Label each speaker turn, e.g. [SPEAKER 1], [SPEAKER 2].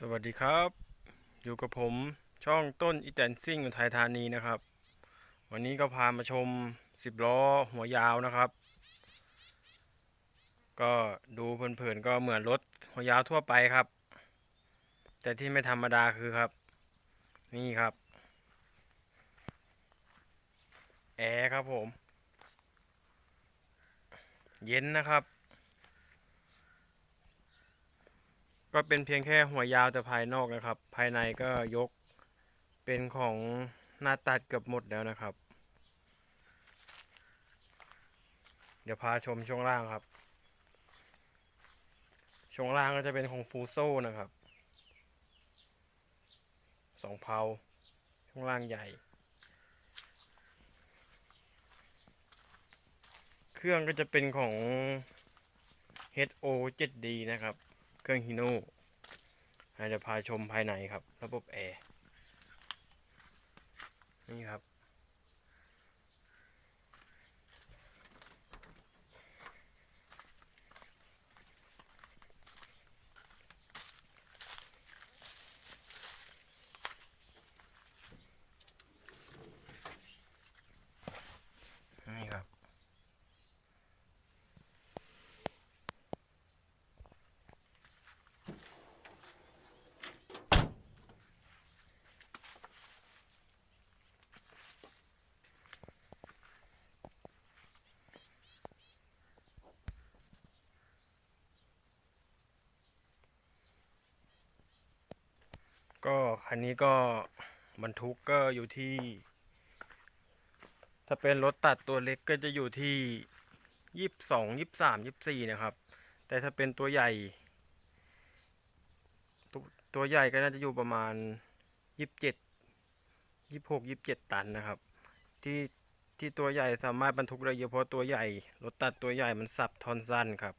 [SPEAKER 1] สวัสดีครับ อยู่กับผมช่องต้นอีแตนซิ่งอุทัยธานีนะครับ วันนี้ก็พามาชมสิบล้อหัวยาวนะครับ ก็ดูเพลินๆก็เหมือนรถหัวยาวทั่วไปครับ แต่ที่ไม่ธรรมดาคือครับ นี่ครับแอร์ครับผม เย็นนะครับ ก็เป็นเพียงแค่หัวยาวแต่ภายนอกนะครับ ภายในก็ยกเป็นของหน้าตัดเกือบหมดแล้วนะครับ เดี๋ยวพาชมช่วงล่างครับ ช่วงล่างก็จะเป็นของฟูโซ่นะครับสองเพาช่วงล่างใหญ่ เครื่องก็จะเป็นของ HO 7D นะครับ เครื่องฮีโน่ อาจจะพาชมภายในครับ ระบบแอร์นี่ครับ ก็คันนี้ก็บรรทุกก็อยู่ที่ ถ้าเป็นรถตัดตัวเล็กก็จะอยู่ที่ยี่สิบสองยี่สิบสามยี่สิบสี่นะครับ แต่ถ้าเป็นตัวใหญ่ตัวตัวใหญ่ก็น่าจะอยู่ประมาณยี่สิบเจ็ดยี่สิบหกยี่สิบเจ็ดตันนะครับ ที่ที่ตัวใหญ่สามารถบรรทุกได้เยอะเพราะตัวใหญ่รถตัดตัวใหญ่มันสับทอนสั้นครับ